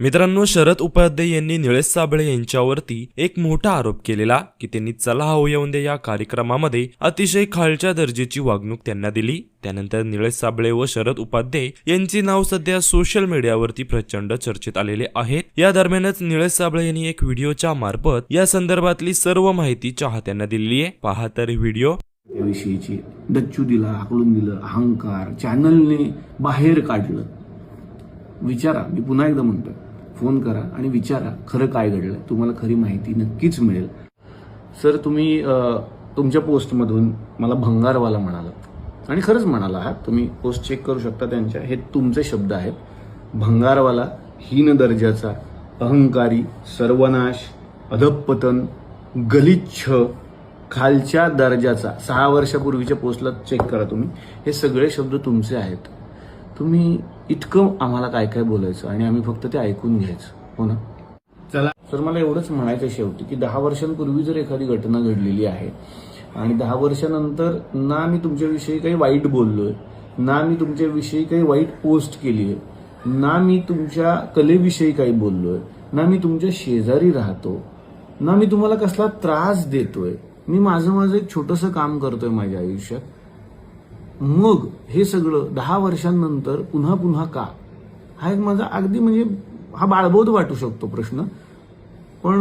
मित्रांनो शरद उपाध्याय यांनी निळेश साबळे यांच्यावरती एक मोठा आरोप केलेला की त्यांनी चला हो येऊन दे या कार्यक्रमामध्ये अतिशय खालच्या दर्जेची वागणूक त्यांना दिली. त्यानंतर निळेश साबळे व शरद उपाध्याय यांची नाव सध्या सोशल मीडियावरती प्रचंड चर्चेत आलेले आहेत. या दरम्यानच निळेश साबळे यांनी एक व्हिडिओच्या मार्फत या संदर्भातली सर्व माहिती चाहत्यांना दिली आहे. पहा तर व्हिडिओ. त्याविषयीची डच्चू दिला आकलून दिलं अहंकार चॅनलने बाहेर काढलं. विचारा मी पुन्हा एकदा म्हणतोय. फोन करा आणि विचारा खरं काय घडलं? तुम्हाला खरी माहिती नक्कीच मिळेल. सर तुम्ही तुमच्या पोस्टमधून मला भंगारवाला म्हणालात आणि खरंच म्हणाला आहात तुम्ही पोस्ट चेक करू शकता त्यांच्या. हे तुमचे शब्द आहेत. भंगारवाला हीन दर्जाचा अहंकारी सर्वनाश अधपतन गलिच्छ खालच्या दर्जाचा. सहा वर्षापूर्वीच्या पोस्टला चेक करा तुम्ही. हे सगळे शब्द तुमचे आहेत. तुम्ही इतकं आम्हाला काय काय बोलायचं आणि आम्ही फक्त ते ऐकून घ्यायचं. हो ना? चला. तर मला एवढंच म्हणायचं शेवटी की दहा वर्षांपूर्वी जर एखादी घटना घडलेली आहे आणि दहा वर्षानंतर ना मी तुमच्याविषयी काही वाईट बोललोय ना मी तुमच्याविषयी काही वाईट पोस्ट केली आहे ना मी तुमच्या कलेविषयी काही बोललोय ना मी तुमच्या शेजारी राहतो ना मी तुम्हाला कसला त्रास देतोय. मी माझं माझं एक छोटंसं काम करतोय माझ्या आयुष्यात. मग हे सगळं दहा वर्षांनंतर पुन्हा पुन्हा का? हा एक माझा अगदी म्हणजे हा बाळबोध वाटू शकतो प्रश्न. पण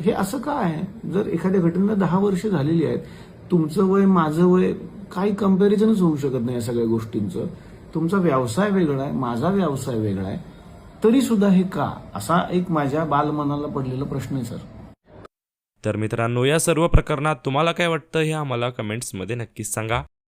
हे असं का आहे? जर एखाद्या घटनेला दहा वर्ष झालेली आहेत तुमचं वय माझं वय काही कम्पॅरिझनच होऊ शकत नाही या सगळ्या गोष्टींचं. तुमचा व्यवसाय वेगळा आहे माझा व्यवसाय वेगळा आहे. तरी सुद्धा हे का? असा एक माझ्या बालमनाला पडलेला प्रश्न आहे सर. तर मित्रांनो या सर्व प्रकरणात तुम्हाला काय वाटतं हे आम्हाला कमेंट्समध्ये नक्कीच सांगा.